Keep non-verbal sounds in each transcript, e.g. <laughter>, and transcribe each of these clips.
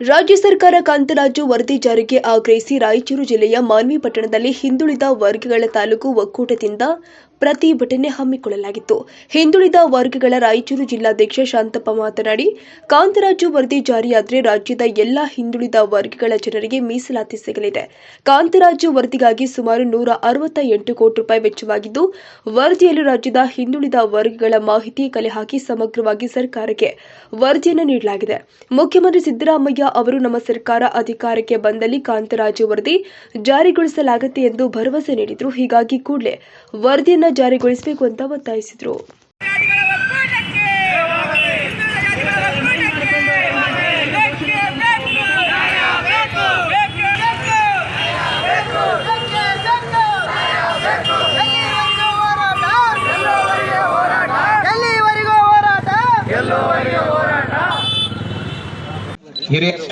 ರಾಜ್ಯ ಸರ್ಕಾರ ಕಾಂತರಾಜು ವರದಿ ಜಾರಿಗೆ ಆಗ್ರಹಿಸಿ ರಾಯಚೂರು ಜಿಲ್ಲೆಯ ಮಾನ್ವಿ ಪಟ್ಟಣದಲ್ಲಿ ಹಿಂದುಳಿದ ವರ್ಗಗಳ ತಾಲೂಕು ಒಕ್ಕೂಟದಿಂದ ಪ್ರತಿಭಟನೆ ಹಮ್ಮಿಕೊಳ್ಳಲಾಗಿತ್ತು. ಹಿಂದುಳಿದ ವರ್ಗಗಳ ರಾಯಚೂರು ಜಿಲ್ಲಾಧ್ಯಕ್ಷ ಶಾಂತಪ್ಪ ಮಾತನಾಡಿ, ಕಾಂತರಾಜು ವರದಿ ಜಾರಿಯಾದರೆ ರಾಜ್ಯದ ಎಲ್ಲಾ ಹಿಂದುಳಿದ ವರ್ಗಗಳ ಜನರಿಗೆ ಮೀಸಲಾತಿ ಸಿಗಲಿದೆ. ಕಾಂತರಾಜು ವರದಿಗಾಗಿ ಸುಮಾರು ನೂರ ಅರವತ್ತ ಎಂಟು ಕೋಟಿ ರೂಪಾಯಿ ವೆಚ್ಚವಾಗಿದ್ದು, ವರದಿಯಲ್ಲಿ ರಾಜ್ಯದ ಹಿಂದುಳಿದ ವರ್ಗಗಳ ಮಾಹಿತಿ ಕಲೆ ಹಾಕಿ ಸಮಗ್ರವಾಗಿ ಸರ್ಕಾರಕ್ಕೆ ವರದಿಯನ್ನು ನೀಡಲಾಗಿದೆ. ಮುಖ್ಯಮಂತ್ರಿ ಸಿದ್ದರಾಮಯ್ಯ ಅವರು ನಮ್ಮ ಸರ್ಕಾರ ಅಧಿಕಾರಕ್ಕೆ ಬಂದಲ್ಲಿ ಕಾಂತರಾಜು ವರದಿ ಜಾರಿಗೊಳಿಸಲಾಗುತ್ತೆ ಎಂದು ಭರವಸೆ ನೀಡಿದರು. ಹೀಗಾಗಿ ಕೂಡಲೇ ವರದಿಯನ್ನ ಜಾರಿಗೊಳಿಸಬೇಕು ಅಂತ ಒತ್ತಾಯಿಸಿದ್ರು. ಹಿರಿಯರು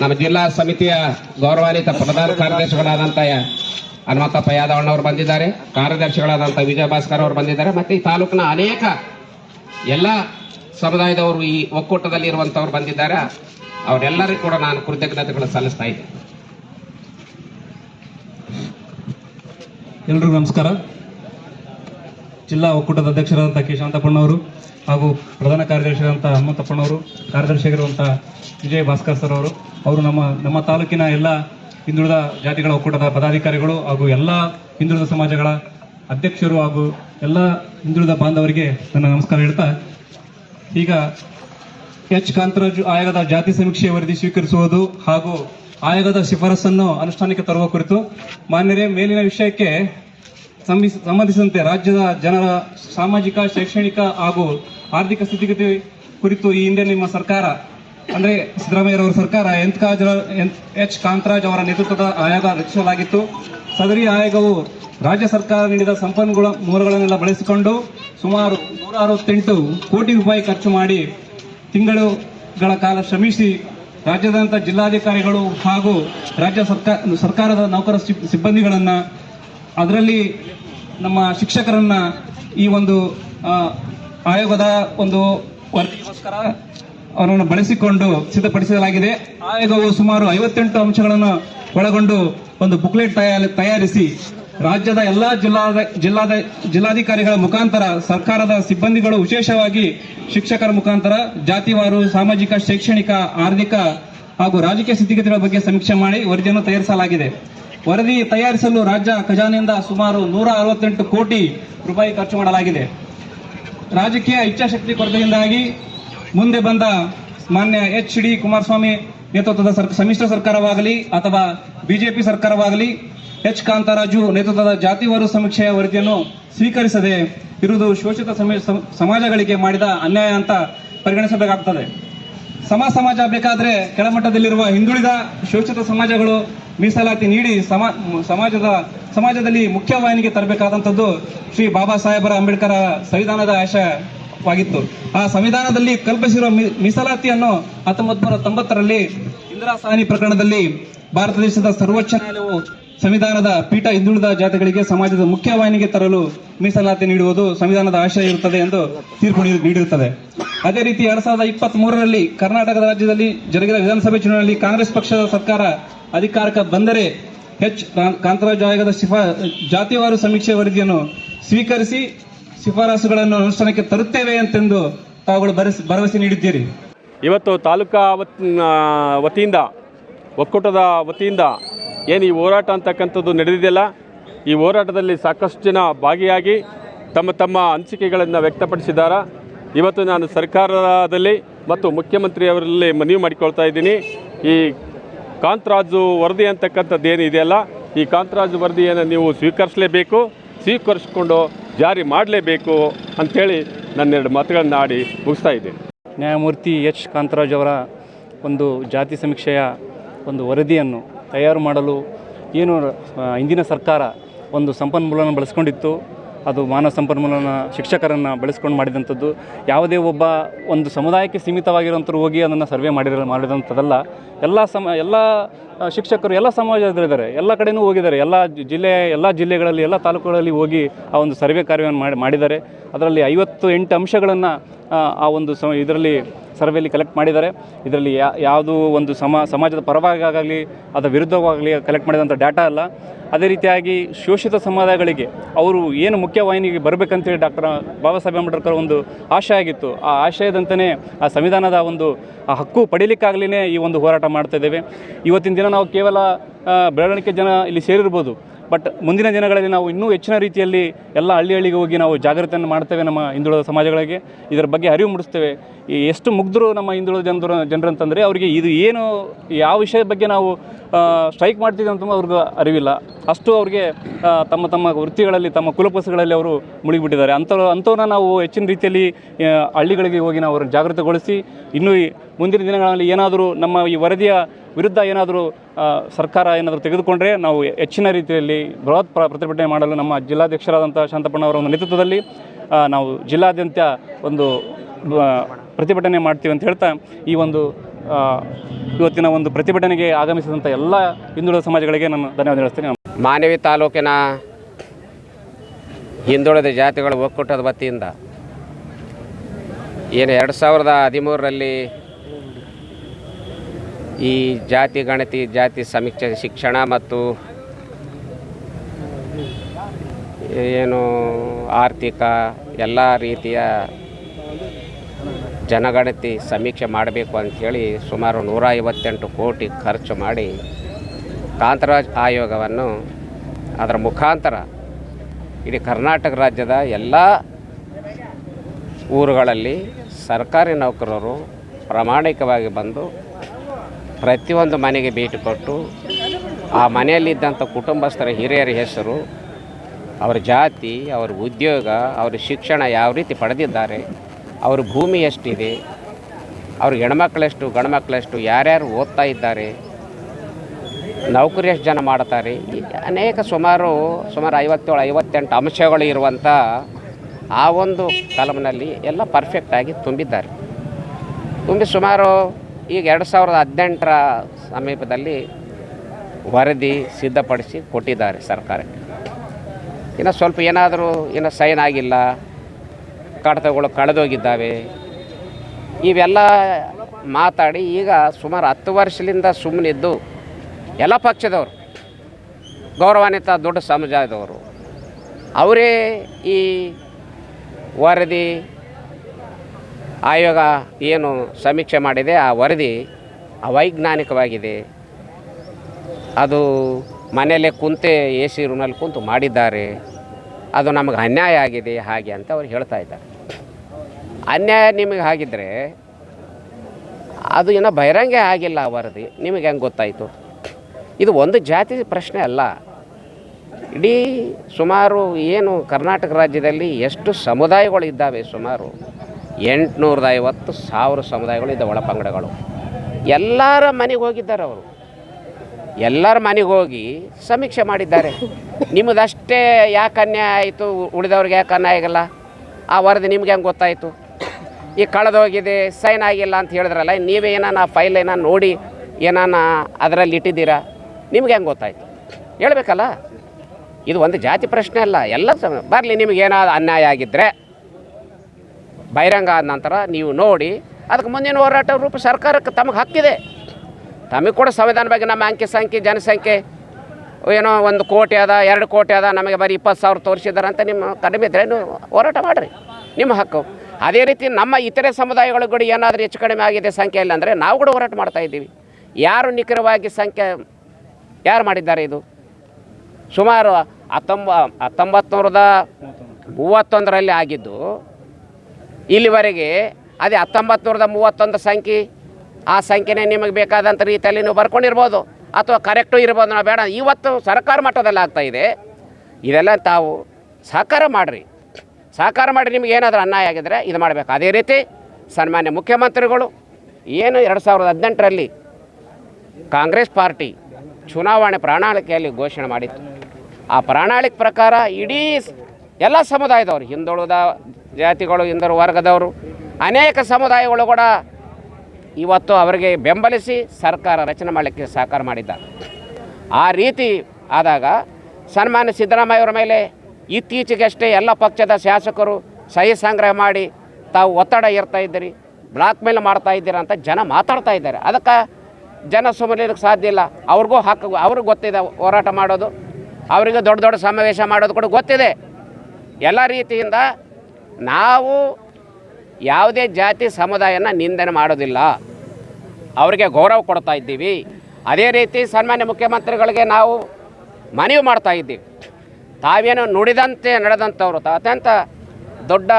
ನಮ್ಮ ಜಿಲ್ಲಾ ಸಮಿತಿಯ ಗೌರವಾನ್ವಿತ ಪ್ರಧಾನ ಕಾರ್ಯದರ್ಶಿಗಳಾದಂಥ ಹನುಮಂತಪ್ಪ ಯಾದವಣ್ಣ ಅವರು ಬಂದಿದ್ದಾರೆ. ಕಾರ್ಯದರ್ಶಿಗಳಾದಂಥ ವಿಜಯ ಭಾಸ್ಕರ್ ಅವರು ಬಂದಿದ್ದಾರೆ. ಮತ್ತೆ ಈ ತಾಲೂಕಿನ ಅನೇಕ ಎಲ್ಲ ಸಮುದಾಯದವರು ಈ ಒಕ್ಕೂಟದಲ್ಲಿ ಇರುವಂತವ್ರು ಬಂದಿದ್ದಾರೆ. ಅವರೆಲ್ಲರಿಗೂ ಕೂಡ ನಾನು ಕೃತಜ್ಞತೆಗಳನ್ನು ಸಲ್ಲಿಸ್ತಾ ಇದ್ದೆ ಎಲ್ರಿಗೂ ನಮಸ್ಕಾರ. ಜಿಲ್ಲಾ ಒಕ್ಕೂಟದ ಅಧ್ಯಕ್ಷರಾದಂಥ ಕೆ ಶಾಂತಪ್ಪಣ್ಣವರು ಹಾಗೂ ಪ್ರಧಾನ ಕಾರ್ಯದರ್ಶಿಯಾದಂಥ ಹನುಮಂತಪ್ಪಣ್ಣವರು ಕಾರ್ಯದರ್ಶಿಯಾಗಿರುವಂಥ ವಿಜಯ ಭಾಸ್ಕರ್ ಸರ್ ಅವರು ಅವರು ನಮ್ಮ ನಮ್ಮ ತಾಲೂಕಿನ ಎಲ್ಲ ಹಿಂದುಳಿದ ಜಾತಿಗಳ ಒಕ್ಕೂಟದ ಪದಾಧಿಕಾರಿಗಳು ಹಾಗೂ ಎಲ್ಲ ಹಿಂದುಳಿದ ಸಮಾಜಗಳ ಅಧ್ಯಕ್ಷರು ಹಾಗೂ ಎಲ್ಲ ಹಿಂದುಳಿದ ಬಾಂಧವರಿಗೆ ನನ್ನ ನಮಸ್ಕಾರ ಹೇಳ್ತಾ, ಈಗ ಎಚ್ ಕಾಂತರಾಜು ಆಯೋಗದ ಜಾತಿ ಸಮೀಕ್ಷೆ ವರದಿ ಸ್ವೀಕರಿಸುವುದು ಹಾಗೂ ಆಯೋಗದ ಶಿಫಾರಸನ್ನು ಅನುಷ್ಠಾನಕ್ಕೆ ತರುವ ಕುರಿತು ಮಾನ್ಯರೇ, ಮೇಲಿನ ವಿಷಯಕ್ಕೆ ಸಂಬಿ- ಸಂಬಂಧಿಸಿದಂತೆ ರಾಜ್ಯದ ಜನರ ಸಾಮಾಜಿಕ, ಶೈಕ್ಷಣಿಕ ಹಾಗೂ ಆರ್ಥಿಕ ಸ್ಥಿತಿಗತಿ ಕುರಿತು ಈ ಹಿಂದೆ ನಿಮ್ಮ ಸರ್ಕಾರ ಅಂದ್ರೆ ಸಿದ್ದರಾಮಯ್ಯರವರ ಸರ್ಕಾರ ಎಂತ್ ಎಚ್ ಕಾಂತರಾಜ್ ಅವರ ನೇತೃತ್ವದ ಆಯೋಗ ರಚಿಸಲಾಗಿತ್ತು. ಸದರಿ ಆಯೋಗವು ರಾಜ್ಯ ಸರ್ಕಾರ ನೀಡಿದ ಸಂಪನ್ಮೂಲ ಮೂಲಗಳನ್ನೆಲ್ಲ ಬಳಸಿಕೊಂಡು ಸುಮಾರು ನೂರ ಅರವತ್ತೆಂಟು ಕೋಟಿ ರೂಪಾಯಿ ಖರ್ಚು ಮಾಡಿ ತಿಂಗಳುಗಳ ಕಾಲ ಶ್ರಮಿಸಿ ರಾಜ್ಯದಂತ ಜಿಲ್ಲಾಧಿಕಾರಿಗಳು ಹಾಗೂ ರಾಜ್ಯ ಸರ್ಕಾರ ಸರ್ಕಾರದ ನೌಕರ ಸಿಬ್ಬಂದಿಗಳನ್ನು ಸಿಬ್ಬಂದಿಗಳನ್ನ ಅದರಲ್ಲಿ ನಮ್ಮ ಶಿಕ್ಷಕರನ್ನ ಈ ಒಂದು ಆಯೋಗದ ಒಂದು ವರದಿಗೋಸ್ಕರ ಅವರನ್ನು ಬಳಸಿಕೊಂಡು ಸಿದ್ಧಪಡಿಸಲಾಗಿದೆ. ಆಯೋಗವು ಸುಮಾರು ಐವತ್ತೆಂಟು ಅಂಶಗಳನ್ನು ಒಳಗೊಂಡು ಒಂದು ಬುಕ್ಲೆಟ್ ತಯಾರಿ ತಯಾರಿಸಿ ರಾಜ್ಯದ ಎಲ್ಲಾ ಜಿಲ್ಲಾದ ಜಿಲ್ಲಾದ, ಜಿಲ್ಲಾಧಿಕಾರಿಗಳ ಮುಖಾಂತರ ಸರ್ಕಾರದ ಸಿಬ್ಬಂದಿಗಳು ವಿಶೇಷವಾಗಿ ಶಿಕ್ಷಕರ ಮುಖಾಂತರ ಜಾತಿವಾರು, ಸಾಮಾಜಿಕ, ಶೈಕ್ಷಣಿಕ, ಆರ್ಥಿಕ ಹಾಗೂ ರಾಜಕೀಯ ಸ್ಥಿತಿಗತಿಗಳ ಬಗ್ಗೆ ಸಮೀಕ್ಷೆ ಮಾಡಿ ವರದಿಯನ್ನು ತಯಾರಿಸಲಾಗಿದೆ. ವರದಿ ತಯಾರಿಸಲು ರಾಜ್ಯ ಖಜಾನೆಯಿಂದ ಸುಮಾರು ನೂರ ಅರವತ್ತೆಂಟು ಕೋಟಿ ರೂಪಾಯಿ ಖರ್ಚು ಮಾಡಲಾಗಿದೆ. ರಾಜಕೀಯ ಇಚ್ಛಾಶಕ್ತಿ ಕೊರತೆಯಿಂದಾಗಿ ಮುಂದೆ ಬಂದ ಮಾನ್ಯ ಎಚ್ ಡಿ ಕುಮಾರಸ್ವಾಮಿ ನೇತೃತ್ವದ ಸಮ್ಮಿಶ್ರ ಸರ್ಕಾರವಾಗಲಿ ಅಥವಾ ಬಿಜೆಪಿ ಸರ್ಕಾರವಾಗಲಿ ಎಚ್ ಕಾಂತರಾಜು ನೇತೃತ್ವದ ಜಾತಿವಾರು ಸಮೀಕ್ಷೆಯ ವರದಿಯನ್ನು ಸ್ವೀಕರಿಸದೆ ಇರುವುದು ಶೋಷಿತ ಸಮಿ- ಸಮ- ಸಮಾಜಗಳಿಗೆ ಮಾಡಿದ ಅನ್ಯಾಯ ಅಂತ ಪರಿಗಣಿಸಬೇಕಾಗ್ತದೆ. ಸಮ ಸಮಾಜ ಬೇಕಾದ್ರೆ ಕೆಳಮಟ್ಟದಲ್ಲಿರುವ ಹಿಂದುಳಿದ ಶೋಷಿತ ಸಮಾಜಗಳು ಮೀಸಲಾತಿ ನೀಡಿ ಸಮ, ಸಮಾಜದ, ಸಮಾಜದಲ್ಲಿ ಮುಖ್ಯವಾಹಿನಿಗೆ ತರಬೇಕಾದಂಥದ್ದು ಶ್ರೀ ಬಾಬಾ ಸಾಹೇಬರ ಅಂಬೇಡ್ಕರ್ ಸಂವಿಧಾನದ ಆಶಯವಾಗಿತ್ತು ಆ ಸಂವಿಧಾನದಲ್ಲಿ ಕಲ್ಪಿಸಿರುವ ಮೀಸಲಾತಿಯನ್ನು ಹತ್ತೊಂಬತ್ತು ನೂರ ತೊಂಬತ್ತರಲ್ಲಿ ಇಂದಿರಾ ಸಾಹನಿ ಪ್ರಕರಣದಲ್ಲಿ ಭಾರತ ದೇಶದ ಸರ್ವೋಚ್ಚ ನ್ಯಾಯಾಲಯವು ಸಂವಿಧಾನದ ಪೀಠ ಹಿಂದುಳಿದ ಜಾತಿಗಳಿಗೆ ಸಮಾಜದ ಮುಖ್ಯವಾಹಿನಿಗೆ ತರಲು ಮೀಸಲಾತಿ ನೀಡುವುದು ಸಂವಿಧಾನದ ಆಶಯ ಇರುತ್ತದೆ ಎಂದು ತೀರ್ಪು ನೀಡಿ- ನೀಡಿರುತ್ತದೆ. ಅದೇ ರೀತಿ ಎರಡ್ ಸಾವಿರದ ಇಪ್ಪತ್ತ್ ಮೂರರಲ್ಲಿ ಕರ್ನಾಟಕದ ರಾಜ್ಯದಲ್ಲಿ ಜರುಗಿದ ವಿಧಾನಸಭೆ ಚುನಾವಣೆಯಲ್ಲಿ ಕಾಂಗ್ರೆಸ್ ಪಕ್ಷದ ಸರ್ಕಾರ ಅಧಿಕಾರಕ್ಕೆ ಬಂದರೆ ಎಚ್. ಕಾಂತರಾಜ್ ಆಯೋಗದ ಶಿಫಾ, ಜಾತಿವಾರು ಸಮೀಕ್ಷೆ ವರದಿಯನ್ನು ಸ್ವೀಕರಿಸಿ ಶಿಫಾರಸುಗಳನ್ನು ಅನುಷ್ಠಾನಕ್ಕೆ ತರುತ್ತೇವೆ ಅಂತಂದು ತಾವುಗಳು ಭರವಸೆ ನೀಡಿದ್ದೀರಿ. ಇವತ್ತು ತಾಲೂಕಾ ವತ್- ವತಿಯಿಂದ, ಒಕ್ಕೂಟದ ವತಿಯಿಂದ ಏನು ಈ ಹೋರಾಟ ಅಂತಕ್ಕಂಥದ್ದು ನಡೆದಿದೆಯಲ್ಲ, ಈ ಹೋರಾಟದಲ್ಲಿ ಸಾಕಷ್ಟು ಜನ ಭಾಗಿಯಾಗಿ ತಮ್ಮ ತಮ್ಮ ಅನಿಸಿಕೆಗಳನ್ನು ವ್ಯಕ್ತಪಡಿಸಿದ್ದಾರೆ. ಇವತ್ತು ನಾನು ಸರ್ಕಾರದಲ್ಲಿ ಮತ್ತು ಮುಖ್ಯಮಂತ್ರಿಯವರಲ್ಲಿ ಮನವಿ ಮಾಡಿಕೊಳ್ತಾ ಇದ್ದೀನಿ. ಈ ಕಾಂತರಾಜು ವರದಿ ಅಂತಕ್ಕಂಥದ್ದು ಏನಿದೆಯಲ್ಲ, ಈ ಕಾಂತರಾಜು ವರದಿಯನ್ನು ನೀವು ಸ್ವೀಕರಿಸಲೇಬೇಕು. ಸ್ವೀಕರಿಸಿಕೊಂಡು ಜಾರಿ ಮಾಡಲೇಬೇಕು ಅಂಥೇಳಿ ನನ್ನೆರಡು ಮಾತುಗಳನ್ನು ಆಡಿ ಮುಗಿಸ್ತಾ ಇದ್ದೀನಿ. ನ್ಯಾಯಮೂರ್ತಿ ಎಚ್. ಕಾಂತರಾಜ್ ಅವರ ಒಂದು ಜಾತಿ ಸಮೀಕ್ಷೆಯ ಒಂದು ವರದಿಯನ್ನು ತಯಾರು ಮಾಡಲು ಏನು ಹಿಂದಿನ ಸರ್ಕಾರ ಒಂದು ಸಂಪನ್ಮೂಲನ ಬಳಸ್ಕೊಂಡಿತ್ತು. ಅದು ಮಾನವ ಸಂಪನ್ಮೂಲನ ಶಿಕ್ಷಕರನ್ನು ಬಳಸ್ಕೊಂಡು ಮಾಡಿದಂಥದ್ದು. ಯಾವುದೇ ಒಬ್ಬ ಒಂದು ಸಮುದಾಯಕ್ಕೆ ಸೀಮಿತವಾಗಿರೋಂಥವ್ರು ಹೋಗಿ ಅದನ್ನು ಸರ್ವೆ ಮಾಡಿರ, ಮಾಡಿದಂಥದ್ದಲ್ಲ. ಎಲ್ಲ ಸಮ, ಎಲ್ಲ ಶಿಕ್ಷಕರು, ಎಲ್ಲ ಸಮಾಜದಲ್ಲಿದ್ದಾರೆ ಎಲ್ಲ ಕಡೆಯೂ ಹೋಗಿದ್ದಾರೆ. ಎಲ್ಲ ಜಿಲ್ಲೆ, ಎಲ್ಲ ಜಿಲ್ಲೆಗಳಲ್ಲಿ, ಎಲ್ಲ ತಾಲೂಕುಗಳಲ್ಲಿ ಹೋಗಿ ಆ ಒಂದು ಸರ್ವೆ ಕಾರ್ಯವನ್ನು ಮಾಡಿ, ಮಾಡಿದ್ದಾರೆ. ಅದರಲ್ಲಿ ಐವತ್ತು ಎಂಟು ಅಂಶಗಳನ್ನು ಆ ಒಂದು ಸ, ಇದರಲ್ಲಿ ಸರ್ವೆಯಲ್ಲಿ ಕಲೆಕ್ಟ್ ಮಾಡಿದ್ದಾರೆ. ಇದರಲ್ಲಿ ಯಾವುದೂ ಒಂದು ಸಮ, ಸಮಾಜದ ಆಗಲಿ ಅದರ ವಿರುದ್ಧವಾಗಲಿ ಕಲೆಕ್ಟ್ ಮಾಡಿದಂಥ ಡಾಟಾ ಅಲ್ಲ. ಅದೇ ರೀತಿಯಾಗಿ ಶೋಷಿತ ಸಮುದಾಯಗಳಿಗೆ ಅವರು ಏನು ಮುಖ್ಯವಾಹಿನಿಗೆ ಬರಬೇಕಂತೇಳಿ ಡಾಕ್ಟರ್ ಬಾಬಾ ಸಾಹೇಬ್ ಅಂಬೇಡ್ಕರ್ ಒಂದು ಆಶಯ ಆಗಿತ್ತು. ಆ ಆಶಯದಂತೆಯೇ ಆ ಸಂವಿಧಾನದ ಒಂದು ಆ ಹಕ್ಕು ಪಡೀಲಿಕ್ಕಾಗಲಿನೇ ಈ ಒಂದು ಹೋರಾಟ ಮಾಡ್ತಾ ಇದ್ದೇವೆ. ಇವತ್ತಿನ ದಿನ ನಾವು ಕೇವಲ ಬೆಳವಣಿಗೆ ಜನ ಇಲ್ಲಿ ಸೇರಿರ್ಬೋದು. ಬಟ್ ಮುಂದಿನ ದಿನಗಳಲ್ಲಿ ನಾವು ಇನ್ನೂ ಹೆಚ್ಚಿನ ರೀತಿಯಲ್ಲಿ ಎಲ್ಲ ಹಳ್ಳಿ ಹಳ್ಳಿಗೆ ಹೋಗಿ ನಾವು ಜಾಗೃತಿಯನ್ನು ಮಾಡ್ತೇವೆ ನಮ್ಮ ಹಿಂದುಳಿದ ಸಮಾಜಗಳಿಗೆ. ಇದರ ಬಗ್ಗೆ ಅರಿವು ಮೂಡಿಸ್ತೇವೆ. ಎಷ್ಟು ಮುಗ್ಧರು ನಮ್ಮ ಹಿಂದುಳಿದ ಜನರು ಅಂತಂದರೆ ಅವರಿಗೆ ಇದು ಏನು, ಯಾವ ವಿಷಯದ ಬಗ್ಗೆ ನಾವು ಸ್ಟ್ರೈಕ್ ಮಾಡ್ತಿದ್ದೀವಿ ಅಂತ ಅವ್ರಿಗೆ ಅರಿವಿಲ್ಲ. ಅಷ್ಟು ಅವ್ರಿಗೆ ತಮ್ಮ ತಮ್ಮ ವೃತ್ತಿಗಳಲ್ಲಿ, ತಮ್ಮ ಕುಲಪಸಗಳಲ್ಲಿ ಅವರು ಮುಳುಗಿಬಿಟ್ಟಿದ್ದಾರೆ. ಅಂಥವ್ರು, ಅಂಥವ್ರನ್ನ ನಾವು ಹೆಚ್ಚಿನ ರೀತಿಯಲ್ಲಿ ಹಳ್ಳಿಗಳಿಗೆ ಹೋಗಿ ನಾವು ಅವ್ರನ್ನ ಜಾಗೃತಗೊಳಿಸಿ, ಇನ್ನೂ ಮುಂದಿನ ದಿನಗಳಲ್ಲಿ ಏನಾದರೂ ನಮ್ಮ ಈ ವರದಿಯ ವಿರುದ್ಧ ಏನಾದರೂ ಸರ್ಕಾರ ಏನಾದರೂ ತೆಗೆದುಕೊಂಡ್ರೆ ನಾವು ಹೆಚ್ಚಿನ ರೀತಿಯಲ್ಲಿ ಬೃಹತ್ ಪ್ರ- ಪ್ರತಿಭಟನೆ ಮಾಡಲು ನಮ್ಮ ಜಿಲ್ಲಾಧ್ಯಕ್ಷರಾದಂಥ ಶಾಂತಪ್ಪಣ್ಣವರ ಒಂದು ನೇತೃತ್ವದಲ್ಲಿ ನಾವು ಜಿಲ್ಲಾದ್ಯಂತ ಒಂದು ಪ್ರತಿಭಟನೆ ಮಾಡ್ತೀವಿ ಅಂತ ಹೇಳ್ತಾ, ಈ ಒಂದು ಇವತ್ತಿನ ಒಂದು ಪ್ರತಿಭಟನೆಗೆ ಆಗಮಿಸಿದಂಥ ಎಲ್ಲ ಹಿಂದುಳಿದ ಸಮಾಜಗಳಿಗೆ ನಾನು ಧನ್ಯವಾದ ಹೇಳ್ತೀನಿ ಮಾನವಿ ತಾಲೂಕಿನ ಹಿಂದುಳಿದ ಜಾತಿಗಳ ಒಕ್ಕೂಟದ ವತಿಯಿಂದ ಏನು ಎರಡು ಸಾವಿರದ ಹದಿಮೂರರಲ್ಲಿ ಈ ಜಾತಿ ಗಣತಿ, ಜಾತಿ ಸಮೀಕ್ಷೆ, ಶಿಕ್ಷಣ ಮತ್ತು ಏನು ಆರ್ಥಿಕ ಎಲ್ಲ ರೀತಿಯ ಜನಗಣತಿ ಸಮೀಕ್ಷೆ ಮಾಡಬೇಕು ಅಂಥೇಳಿ ಸುಮಾರು ನೂರ ಐವತ್ತೆಂಟು ಕೋಟಿ ಖರ್ಚು ಮಾಡಿ ಕಾಂತರಾಜ್ ಆಯೋಗವನ್ನು ಅದರ ಮುಖಾಂತರ ಇಡೀ ಕರ್ನಾಟಕ ರಾಜ್ಯದ ಎಲ್ಲ ಊರುಗಳಲ್ಲಿ ಸರ್ಕಾರಿ ನೌಕರರು ಪ್ರಾಮಾಣಿಕವಾಗಿ ಬಂದು ಪ್ರತಿಯೊಂದು ಮನೆಗೆ ಭೇಟಿ ಕೊಟ್ಟು ಆ ಮನೆಯಲ್ಲಿದ್ದಂಥ ಕುಟುಂಬಸ್ಥರ ಹಿರಿಯರ ಹೆಸರು, ಅವರ ಜಾತಿ, ಅವರ ಉದ್ಯೋಗ, ಅವರ ಶಿಕ್ಷಣ ಯಾವ ರೀತಿ ಪಡೆದಿದ್ದಾರೆ, ಅವ್ರ ಭೂಮಿ ಎಷ್ಟಿದೆ, ಅವ್ರ ಹೆಣ್ಮಕ್ಳೆಷ್ಟು, ಗಂಡ್ಮಕ್ಳೆಷ್ಟು ಯಾರ್ಯಾರು ಓದ್ತಾ ಇದ್ದಾರೆ, ನೌಕರಿ ಎಷ್ಟು ಜನ ಮಾಡ್ತಾರೆ ಅನೇಕ ಸುಮಾರು ಸುಮಾರು ಐವತ್ತೇಳು, ಐವತ್ತೆಂಟು ಅಂಶಗಳು ಇರುವಂಥ ಆ ಒಂದು ಕಾಲಮ್ನಲ್ಲಿ ಎಲ್ಲ ಪರ್ಫೆಕ್ಟಾಗಿ ತುಂಬಿದ್ದಾರೆ. ತುಂಬಿ ಸುಮಾರು ಈಗ ಎರಡು ಸಾವಿರದ ಹದಿನೆಂಟರ ಸಮೀಪದಲ್ಲಿ ವರದಿ ಸಿದ್ಧಪಡಿಸಿ ಕೊಟ್ಟಿದ್ದಾರೆ ಸರ್ಕಾರಕ್ಕೆ. ಇನ್ನು ಸ್ವಲ್ಪ ಏನಾದರೂ ಇನ್ನು ಸೈನ್ ಆಗಿಲ್ಲ, ಕಡತಗಳು ಕಳೆದೋಗಿದ್ದಾವೆ, ಇವೆಲ್ಲ ಮಾತಾಡಿ ಈಗ ಸುಮಾರು ಹತ್ತು ವರ್ಷದಿಂದ ಸುಮ್ಮನಿದ್ದು ಎಲ್ಲ ಪಕ್ಷದವರು, ಗೌರವಾನ್ವಿತ ದೊಡ್ಡ ಸಮುದಾಯದವರು. ಅವರೇ ಈ ವರದಿ ಆಯೋಗ ಏನು ಸಮೀಕ್ಷೆ ಮಾಡಿದೆ, ಆ ವರದಿ ಅವೈಜ್ಞಾನಿಕವಾಗಿದೆ. ಅದು ಮನೆಯಲ್ಲೇ ಕುಂತೆ, ಎ ಸಿ ರೂಮಲ್ಲಿ ಕುಂತು ಮಾಡಿದ್ದಾರೆ. ಅದು ನಮಗೆ ಅನ್ಯಾಯ ಆಗಿದೆ, ಹಾಗೆ ಅಂತ ಅವ್ರು ಹೇಳ್ತಾ ಇದ್ದಾರೆ. ಅನ್ಯಾಯ ನಿಮಗೆ ಆಗಿದ್ದರೆ ಅದು ಏನೋ ಬಹಿರಂಗ ಆಗಿಲ್ಲ, ಆ ವರದಿ. ನಿಮಗೆ ಹೆಂಗೆ ಗೊತ್ತಾಯಿತು? ಇದು ಒಂದು ಜಾತಿ ಪ್ರಶ್ನೆ ಅಲ್ಲ. ಇಡೀ ಸುಮಾರು ಏನು ಕರ್ನಾಟಕ ರಾಜ್ಯದಲ್ಲಿ ಎಷ್ಟು ಸಮುದಾಯಗಳು ಇದ್ದಾವೆ ಸುಮಾರು ಎಂಟುನೂರದ ಐವತ್ತು ಸಾವಿರ ಸಮುದಾಯಗಳು ಇದ್ದಾವೆ ಒಳಪಂಗಡಗಳು ಎಲ್ಲರ ಮನೆಗೆ ಹೋಗಿದ್ದಾರೆ ಅವರು. ಎಲ್ಲರ ಮನೆಗೆ ಹೋಗಿ ಸಮೀಕ್ಷೆ ಮಾಡಿದ್ದಾರೆ. <laughs> ನಿಮ್ಮದಷ್ಟೇ ಯಾಕೆ ಅನ್ಯಾಯ ಆಯಿತು? ಉಳಿದವ್ರಿಗೆ ಯಾಕೆ ಅನ್ಯಾಯ ಆಗಿಲ್ಲ? ಆ ವರದಿ ನಿಮ್ಗೆ ಹೆಂಗೆ ಗೊತ್ತಾಯಿತು? ಈ ಕಳೆದೋಗಿದೆ ಸೈನ್ ಆಗಿಲ್ಲ ಅಂತ ಹೇಳಿದ್ರಲ್ಲ ನೀವೇ ಏನಾನ ಫೈಲ್ ಏನಾನ ನೋಡಿ ಏನಾನ ಅದರಲ್ಲಿ ಇಟ್ಟಿದ್ದೀರಾ? ನಿಮ್ಗೆ ಹೆಂಗೆ ಗೊತ್ತಾಯಿತು? ಹೇಳ್ಬೇಕಲ್ಲ? ಇದು ಒಂದು ಜಾತಿ ಪ್ರಶ್ನೆ ಅಲ್ಲ ಎಲ್ಲ ಸಮ ಬರಲಿ ನಿಮಗೆ ಏನಾದ್ರು ಅನ್ಯಾಯ ಆಗಿದ್ದರೆ ಬಹಿರಂಗ ಆದ ನಂತರ ನೀವು ನೋಡಿ ಅದಕ್ಕೆ ಮುಂದಿನ ಹೋರಾಟ ರೂಪ ಸರ್ಕಾರಕ್ಕೆ ತಮಗೆ ಹಕ್ಕಿದೆ. ತಮಗೆ ಕೂಡ ಸಂವಿಧಾನ ಬಗ್ಗೆ ನಮ್ಮ ಅಂಕಿ ಸಂಖ್ಯೆ, ಜನಸಂಖ್ಯೆ ಏನೋ ಒಂದು ಕೋಟಿ ಅದ, ಎರಡು ಕೋಟಿ ಅದ, ನಮಗೆ ಬರೀ ಇಪ್ಪತ್ತು ಸಾವಿರ ತೋರಿಸಿದ್ದಾರೆ ಅಂತ ನಿಮ್ಮ ಕಡಿಮೆ ಇದ್ದರೆ ನೀವು ಹೋರಾಟ ಮಾಡಿರಿ. ನಿಮ್ಮ ಹಕ್ಕು. ಅದೇ ರೀತಿ ನಮ್ಮ ಇತರೆ ಸಮುದಾಯಗಳು ಕೂಡ ಏನಾದರೂ ಹೆಚ್ಚು ಕಡಿಮೆ ಆಗಿದೆ ಸಂಖ್ಯೆಯಲ್ಲಿ ಅಂದರೆ ನಾವು ಕೂಡ ಹೋರಾಟ ಮಾಡ್ತಾ ಇದ್ದೀವಿ. ಯಾರು ನಿಖರವಾಗಿ ಸಂಖ್ಯೆ ಯಾರು ಮಾಡಿದ್ದಾರೆ ಇದು? ಸುಮಾರು ಹತ್ತೊಂಬ ಹತ್ತೊಂಬತ್ತು ನೂರದ ಮೂವತ್ತೊಂದರಲ್ಲಿ ಆಗಿದ್ದು ಇಲ್ಲಿವರೆಗೆ ಅದೇ ಹತ್ತೊಂಬತ್ತು ನೂರದ ಮೂವತ್ತೊಂದು ಸಂಖ್ಯೆ, ಆ ಸಂಖ್ಯೆನೇ ನಿಮಗೆ ಬೇಕಾದಂಥ ರೀತಿಯಲ್ಲಿ ನೀವು ಬರ್ಕೊಂಡಿರ್ಬೋದು. ಅಥವಾ ಕರೆಕ್ಟು ಇರ್ಬೋದು. ನಾವು ಬೇಡ. ಇವತ್ತು ಸರ್ಕಾರ ಮಟ್ಟದಲ್ಲಿ ಇದೆ. ಇದೆಲ್ಲ ತಾವು ಸಹಕಾರ ಮಾಡಿರಿ. ಸಹಕಾರ ಮಾಡಿ ನಿಮ್ಗೆ ಏನಾದರೂ ಅನ್ಯಾಯ ಆಗಿದ್ರೆ ಇದು ಮಾಡಬೇಕು. ಅದೇ ರೀತಿ ಸನ್ಮಾನ್ಯ ಮುಖ್ಯಮಂತ್ರಿಗಳು, ಏನು ಎರಡು ಸಾವಿರದ ಹದಿನೆಂಟರಲ್ಲಿ ಕಾಂಗ್ರೆಸ್ ಪಾರ್ಟಿ ಚುನಾವಣೆ ಪ್ರಣಾಳಿಕೆಯಲ್ಲಿ ಘೋಷಣೆ ಮಾಡಿತ್ತು. ಆ ಪ್ರಣಾಳಿಕೆ ಪ್ರಕಾರ ಇಡೀ ಎಲ್ಲ ಸಮುದಾಯದವರು, ಹಿಂದುಳಿದ ಜಾತಿಗಳು ಇಂದರು ವರ್ಗದವರು ಅನೇಕ ಸಮುದಾಯಗಳು ಕೂಡ ಇವತ್ತು ಅವರಿಗೆ ಬೆಂಬಲಿಸಿ ಸರ್ಕಾರ ರಚನೆ ಮಾಡಲಿಕ್ಕೆ ಸಹಕಾರ ಮಾಡಿದ್ದಾರೆ. ಆ ರೀತಿ ಆದಾಗ ಸನ್ಮಾನ್ಯ ಸಿದ್ದರಾಮಯ್ಯವರ ಮೇಲೆ ಇತ್ತೀಚೆಗಷ್ಟೇ ಎಲ್ಲ ಪಕ್ಷದ ಶಾಸಕರು ಸಹಿ ಸಂಗ್ರಹ ಮಾಡಿ ತಾವು ಒತ್ತಡ ಇರ್ತಾ ಇದ್ದೀರಿ, ಬ್ಲಾಕ್ ಮೇಲ್ ಮಾಡ್ತಾ ಇದ್ದೀರಾ ಅಂತ ಜನ ಮಾತಾಡ್ತಾ ಇದ್ದಾರೆ. ಅದಕ್ಕೆ ಜನ ಸುಮ್ಮನೆ ಸಾಧ್ಯ ಇಲ್ಲ. ಅವ್ರಿಗೂ ಹಾಕ ಅವ್ರಿಗೂ ಗೊತ್ತಿದೆ ಹೋರಾಟ ಮಾಡೋದು. ಅವರಿಗೆ ದೊಡ್ಡ ದೊಡ್ಡ ಸಮಾವೇಶ ಮಾಡೋದು ಕೂಡ ಗೊತ್ತಿದೆ. ಎಲ್ಲ ರೀತಿಯಿಂದ ನಾವು ಯಾವುದೇ ಜಾತಿ ಸಮುದಾಯನ ನಿಂದನೆ ಮಾಡೋದಿಲ್ಲ. ಅವರಿಗೆ ಗೌರವ ಕೊಡ್ತಾ ಇದ್ದೀವಿ. ಅದೇ ರೀತಿ ಸನ್ಮಾನ್ಯ ಮುಖ್ಯಮಂತ್ರಿಗಳಿಗೆ ನಾವು ಮನವಿ ಮಾಡ್ತಾ ಇದ್ದೀವಿ. ತಾವೇನು ನುಡಿದಂತೆ ನಡೆದಂಥವ್ರು, ಅತ್ಯಂತ ದೊಡ್ಡ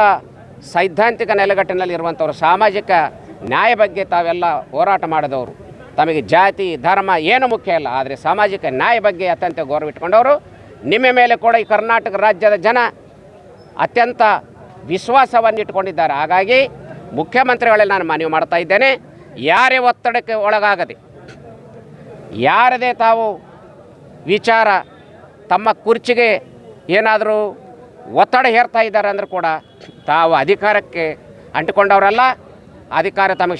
ಸೈದ್ಧಾಂತಿಕ ನೆಲೆಗಟ್ಟಿನಲ್ಲಿ ಇರುವಂಥವ್ರು ಸಾಮಾಜಿಕ ನ್ಯಾಯ ಬಗ್ಗೆ ತಾವೆಲ್ಲ ಹೋರಾಟ ಮಾಡಿದವರು. ತಮಗೆ ಜಾತಿ, ಧರ್ಮ ಏನು ಮುಖ್ಯ ಇಲ್ಲ, ಆದರೆ ಸಾಮಾಜಿಕ ನ್ಯಾಯ ಬಗ್ಗೆ ಅತ್ಯಂತ ಗೌರವ ಇಟ್ಕೊಂಡವರು. ನಿಮ್ಮ ಮೇಲೆ ಕೂಡ ಈ ಕರ್ನಾಟಕ ರಾಜ್ಯದ ಜನ ಅತ್ಯಂತ ವಿಶ್ವಾಸವನ್ನು ಇಟ್ಕೊಂಡಿದ್ದಾರೆ ಹಾಗಾಗಿ ಮುಖ್ಯಮಂತ್ರಿಗಳಲ್ಲಿ ನಾನು ಮನವಿ ಮಾಡ್ತಾ ಇದ್ದೇನೆ, ಯಾರೇ ಒತ್ತಡಕ್ಕೆ ಒಳಗಾಗದೆ, ಯಾರದೇ ತಾವು ವಿಚಾರ ತಮ್ಮ ಕುರ್ಚಿಗೆ ಏನಾದರೂ ಒತ್ತಡ ಹೇರ್ತಾ ಇದ್ದಾರೆ ಅಂದರೂ ಕೂಡ ತಾವು ಅಧಿಕಾರಕ್ಕೆ ಅಂಟಿಕೊಂಡವರಲ್ಲ, ಅಧಿಕಾರ ತಮಗೆ